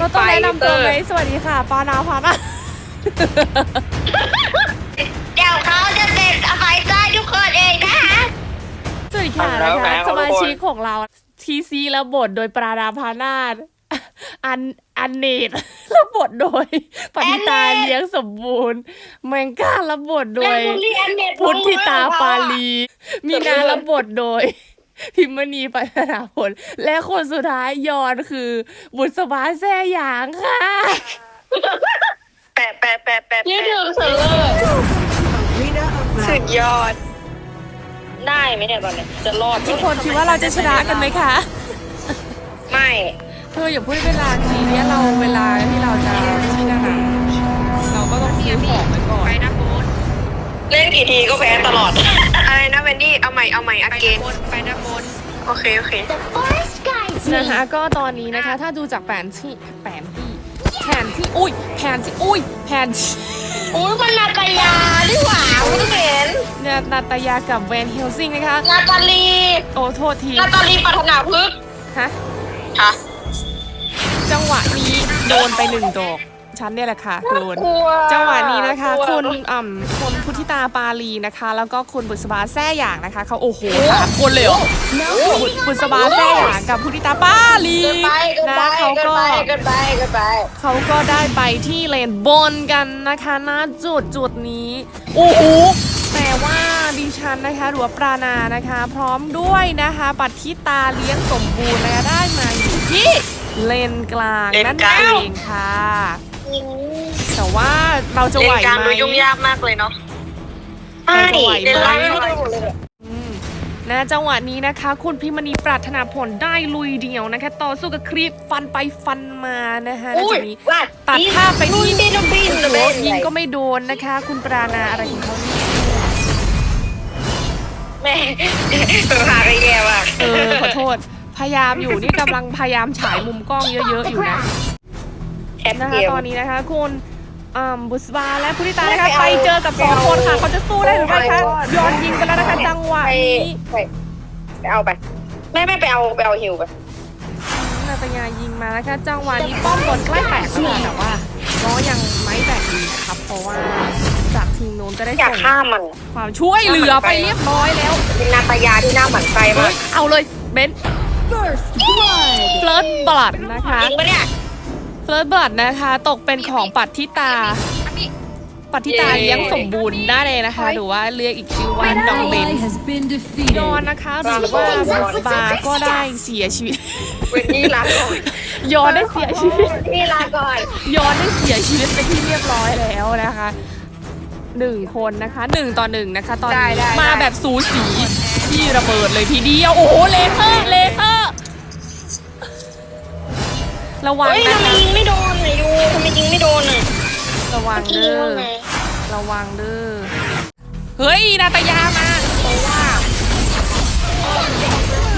เราต้องแนะนำตัวไหมสวัสดีค่ะ ปานาพักอะเดี๋ยวเขาจะเด็ดไฟใต้ทุกคนเองนะคะสวัสดีค่ะแล้วนะคะแล้วสมาชิกของเราทีซีและบทโดยปราดาพานาถอันอันเนตและบทโดยปณิตาเลี้ยงสมบูรณ์ แมงก้าและบทโดย พุทธิตาปาลี มีนารับบทโดย พิมณีปัฒนาผล และคนสุดท้ายยอนคือ บุษบาแซ่หยางค่ะ แปะแปะแปะแปะยืดแปะถึงสุดเลยสุดยอด ได้ไหมเนี่ยตอนนี้จะรอดไหมทุกคนคิดว่าเราจะชนะกันไหมคะ ไม่เธออย่าพูดเวลาทีเนี้ยเราเวลาที่เราจะที่นั่นนะเราก็ต้องซื้อของไว้ก่อน ไปนะโบ๊ท เล่นกี่ทีก็แพ้ตลอด อะไรนะเวนดี้เอาใหม่เอาใหม่อเกนไปนะโบ๊ทโอเคโอเคนะคะก็ตอนนี้นะคะถ้าดูจากแผนที่แผนที่แผนที่อุ้ยแผนที่อุ้ยแผนที่อุ้ยมันนาตายาดีหว่าไม่เห็นเนี่ยนาตายากับแวนเฮลซิงนะคะนาตาลีโอ้โทษทีนาตาลีปัฒนาพึกษ์ฮะฮะจังหวะนี้โดนไปหนึ่งดอก ฉันเนี่ยแหละค่ะโดนกลัวจังหวะนี้นะคะ กลัว คุณอ่ำคุณพุทธิตาปาลีนะคะ แล้วก็คุณบุษบาแซ่หยางนะคะเขาโอ้โหสามคนเลยเหรอบุบุษบาแซ่หยางกับพุทธิตาปาลีเกินไปเกินนะไปเขาเกินก็ ไปเกินไปเกินไป เขาก็ได้ไปที่เลนบนกันนะคะณจุดจุดนี้ โอ้โห แต่ว่าดิฉันนะคะหรือว่าปรานานะคะ พร้อมด้วยนะคะ ปัทธิตาเลี้ยงสมบูรณ์นะคะได้มาอยู่ที่เลนกลางเลนนั่นกลางเองค่ะ แต่ว่าเราจะเล่ไหวนกลางไหมดูยุ่งยากมากเลยเนาะเราจะไหวไหมเล่นล่างไม่ได้อืมนะจังหวะนี้นะคะ คุณพิมณีปรารถนาผลได้ลุยเดียวนะคะ ต่อสู้กับครีปฟันไปฟันมานะคะในอุ้ยจุดนี้ ว่าตัดภาพไปที่บินบินโอ้โหบินยิงก็ไม่โดนนะคะ คุณปรานาอะไรของเขาเนี่ยแม่เป็นพาไปแย่ว่ะเออขอโทษ พยายามอยู่นี่กำลังพยายามฉายมุมกล้องเยอะๆอยู่นะ แคปนะคะเกม ตอนนี้นะคะ คุณอ่าบุษบาและพุทธิตานะคะไม่ไปไปเอาเจอกับสองคนค่ะ เขาจะสู้ได้หรือไม่คะ Oh my god ย้อนยิงไปแล้วนะคะจังหวะไปนี้ไปไปเอาไป ไม่ไม่ไปเอาไปเอาฮิวไป นาตยายิงมานะคะ จังหวะนี้ป้อมบนใกล้แตกแล้วค่ะแต่ว่าก็ยังไม่แตกดีนะครับ เพราะว่าจากทีมโน้นก็ได้อยากส่งฆ่ามันความช่วยเหลือไปเรียบร้อยแล้ว เป็นนาตายาที่น่าหมั่นไส้เฮ้มายกเอาเลยเบนเฟิร์สบลัดนะคะจริงปะเนี่ย เฟิร์สบลัดนะคะ ตกเป็นของปัทธิตาปัทธิตาเย้เลี้ยงสมบูรณ์ได้เลยนะคะ หรือว่าเรียกอีกชื่อว่าน้องเบน ally has been ย defeated. อนนะคะหรือว่าบุษบาก็ได้เสียชีวิต เวนนี่ลาก่อนยอนได้เสียชีวิต นี่ลาก่อนยอนได้เสียชีวิตไปที่เรียบร้อยแล้วนะคะหนึ่งคนนะคะหนึ่งต่อหนึ่งนะคะ ตอนนี้มาแบบสูสีที่ระเบิดเลยทีเดียวโอ้โหเลเซอร์เลเซอร์ ระวังเฮ้ยนะทำไมคะยิงไม่โดนอะยูทำไมยิงไม่โดนอะระวังยิเด้งอว่าไงระวังเด้อเฮ้ยนาตยามา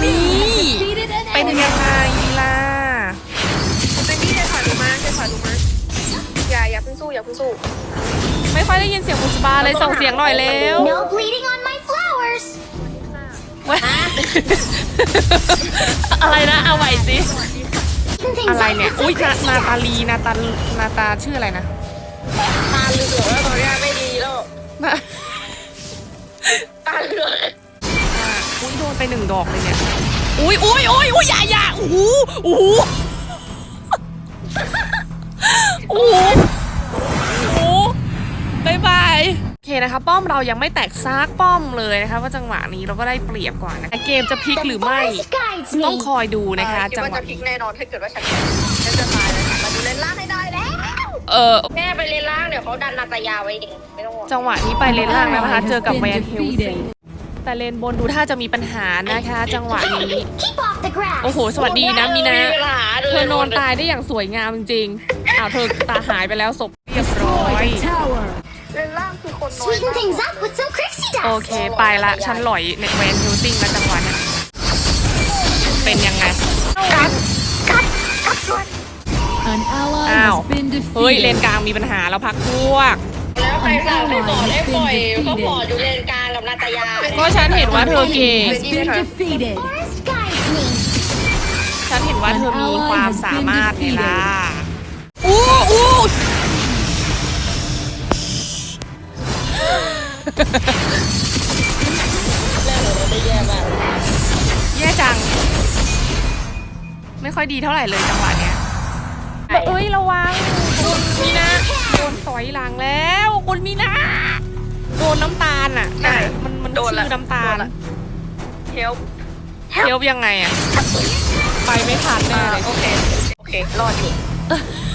นี่เป็นยังไงล่ะเป็นนี่จะถอยลงมาจะถอยลงมาอย่าอย่าเพิ่งสู้อย่าเพิ่งสู้ไม่ค่อยได้ยินเสียงบุษบาเลยส่งเสียงหน่อยเร็ว No bleeding on my flowers ว้าอะไรนะเอาใหม่สิ อะไรเนี่ย อุ้ยนานาตาลีนาตานาตาชื่ออะไรนะตาเหลือกแล้วตอนนี้ไม่ดีแล้วนาตาเหลือกอ่าอุ้ยโดนไปหนึ่งดอกเลยเนี่ย อุ้ยอุ้ยอุ้ยอุ้ยอย่าอย่าโอ้โหโอ้โหโอ้โห นะคะ ป้อมเรายังไม่แตกซากป้อมเลยนะคะว่าจังหวะนี้เราก็ได้เปรียบกว่านะเกมจะพลิกหรือไม่ ต้องคอยดูนะคะคิดจังว่าหวะจะพลิกแน่นอนถ้าเกิดว่าฉันฉันจะตายเลยค่ะมาดูเล่นล่างให้ได้แล้วเออแม่ไปเล่นล่างเดี๋ยวเขาดันนาตายาไว้เองไม่ต้องห่วงจังหวะนี้ไปเลนล่างแล้วนะคะ Ally has เจอกับ been แวนเฮลซิง defeated. แต่เลนบนดูท่าจะมีปัญหานะคะ จังหวะนี้ Keep off the grass โอ้โห สวัสดีนะมีนะมีปัญหาด้เธวยอนอนตายได้อย่างสวยงามจริงๆอ้าวเธอตาหายไปแล้วศพเรียบร้อย Tower. เล่นล่างคือคนน้อย Sweeten มาก things up with some Crixie โอ dust เค ไปละ ฉันหลอยในแวนเฮลซิงแล้วจังหวะนั้นเป็นยังไง An ally Ow. has been เฮ้ย เลน defeated. กลางมีปัญหาแล้วพักพวก แล้วใครสั่งให้ต่อได้ปล่อยเขาขออยู่เลนกลางกับนาตายาก็ฉันเห็นว่าเธอเก่ง Has been defeated. Forest guides me ฉันเห็นว่าเธอมีความสามารถไงล่ะอ แย่แย่มากแย่จัง ไม่ค่อยดีเท่าไหร่เลยจังหวะเนี้ยเอ้ยระวังคุณมีนาโดนสอยหลังแล้วคุณมีนาโดนน้ำตาลอะไหนมันมันโดนชื่อน้ำตาลเฮลเฮลยังไงอะไปไม่ทันแน่เลยโอเคโอเครอดอยู่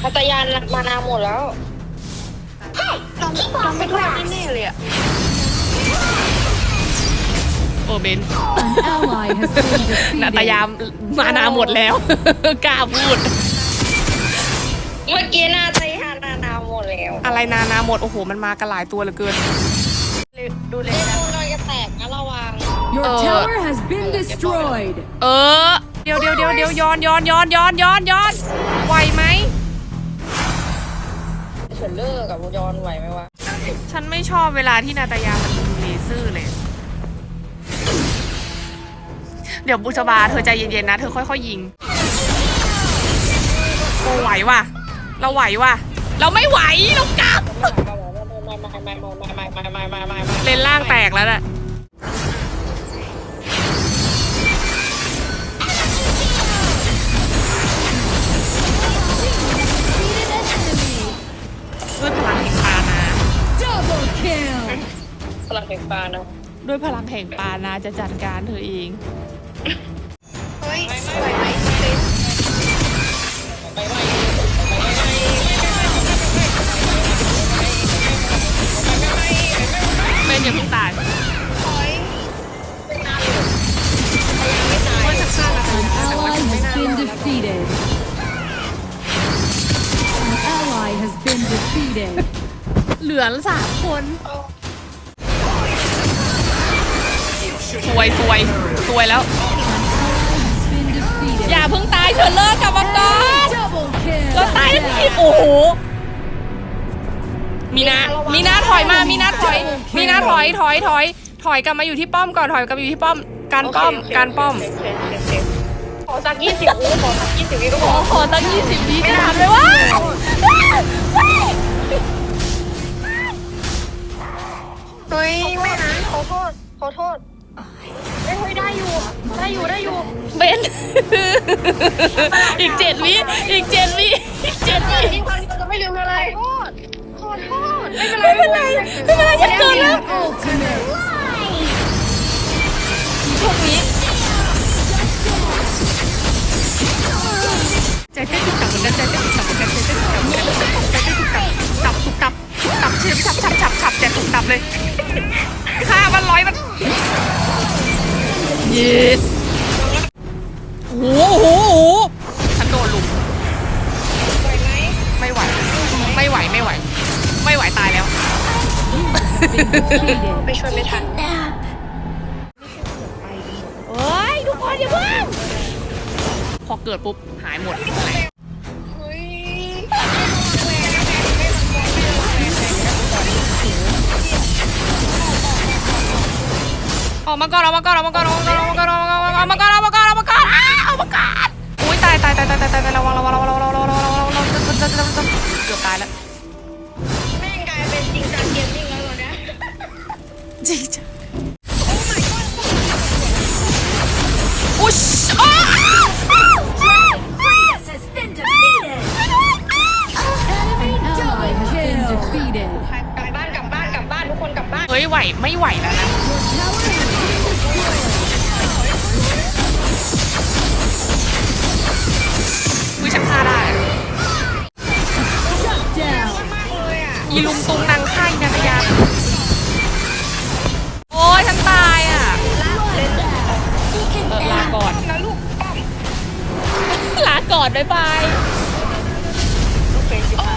พัตยานมานาหมดแล้ว เราไม่รอดแน่ๆเลยอะโอเบน An ally has been นาตายา defeated. มมานาหมดแล้ว กล้าพูด เมื่อกี้นาตยานานาหมดแล้วอะไรนานาหมด โอ้โห มันมากันหลายตัวเหลือเกิน ดูเลเล่ยนนะโดนกระแตกนะระวัง Your Uh, tower has been destroyed. เออ เดี๋ยวเดี๋ยวเดี๋ยวเดี๋ยวย้อนย้อนย้อนย้อนย้อนย้อนไหวไหมเฉลเลอร์กับยอนไหวไหมวะฉันไม่ชอบเวลาที่นาตายามันเลเซอร์เลย เดี๋ยวบุษบาเธอใจเย็นๆนะ เธอค่อยๆยิงโอ้ไหวว่ะ เราไหวว่ะ เราไม่ไหว เรากลับ ไม่ไม่ไม่ไม่ไม่ไม่ไม่ไม่ไม่ไม่ไม่เลนล่างแตกแล้วน่ะ พลังไฟฟ้านะด้วยพลังแห่งปานาจะจัดการเธอเอง เฮ้ยไหวไหมเซนไปไปเป็นอย่าเพิ่งตายถอย An ally has been defeated. An ally has been defeated. เหลือสามคน สวยสวยสวยแล้ว Has been defeated. อย่าเพิ่งตายเธอเลิกกับมังกร Double kill. เราตายทันทีโอ้โหมีนามีนาถอยมามีนาถอย มีนาถอยถอยถอย ถอยกลับมาอยู่ที่ป้อมก่อนถอยกลับมาอยู่ที่ป้อม การป้อมการป้อมขอสักยี่สิบวิขอสักยี่สิบวิก็พขออขอตั้งยี่สิบวิจะทันไหมวะเฮ้ยไม่นะขอโทษขอโทษ เอ้ยเฮ้ยได้อยู่ ได้อยู่ ได้อยู่เบน อีกเจ็ดวิ อีกเจ็ดวิ อีกเจ็ดวินี่ครั้งนี้จะไม่ลืมอะไรขอโทษขอโทษไม่เป็นไรไม่เป็นไรฉันเกินแล้ว Ultimate. พวกนี้ใจเต้นตุกตับเหมือนกันใจเต้นตุกตับเหมือนกันใจเต้นตุกตับเหมือนกันใจเต้นตุกตับตับตุกตับตุกตับเชื่อมฉับฉับฉับฉับแต่ตุกตับเลยฆ่ามันร้อยมัน yes โอ้โหโอ้โหฉันโดนลุมไหวไหมไม่ไหว ไม่ไหว ไม่ไหว ไม่ไหวตายแล้ว Been defeated. ไปช่วยไม่ทันเฮ้ยทุกคนอย่าเพิ่งพอเกิดปุ๊บหายหมดเออกมาก่อนออกมาก่อนออกมาก่อนออกมาก่อนออกมาก่อนออกมาก่อนออกมาก่อนออกมาก่อนออกมาก่อนอ้าออกมาก่อนอุ้ยตายตายตายตายตายตายระวังระวังระวังระวังระวังระวังระวังระวังระวังเกือบตายแล้วแม่งกลายเป็นจริงจังเกมมิ่งแล้วเหรอนี่ยจริงจังอุ๊ยอ้าว An ally has been defeated. กลับบ้านกลับบ้านกลับบ้านทุกคนกลับบ้านเฮ้ยไหวไม่ไหวแล้วนะ อีลุงตุงนางฆ่าอีนาตยาโอ้ยฉันตายอะเออลาก่อนนะลูกป้อมลาก่อนบ๊ายบายโอ้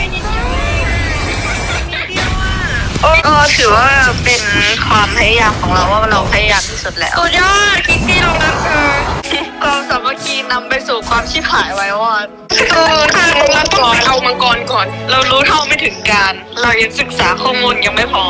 ยนิดเดียวก็ถือว่าเป็นความพยายามของเราว่าเราพยายามที่สุดแล้วสุดยอดคิกซี่เรารักเธอ ความสามัคคีนำไปสู่ความชิบหายไว้ว่าเออถ้าเราต้องไปเอามังกรก่อน เรารู้เท่าไม่ถึงการ เรายังศึกษาข้อมูลยังไม่พอ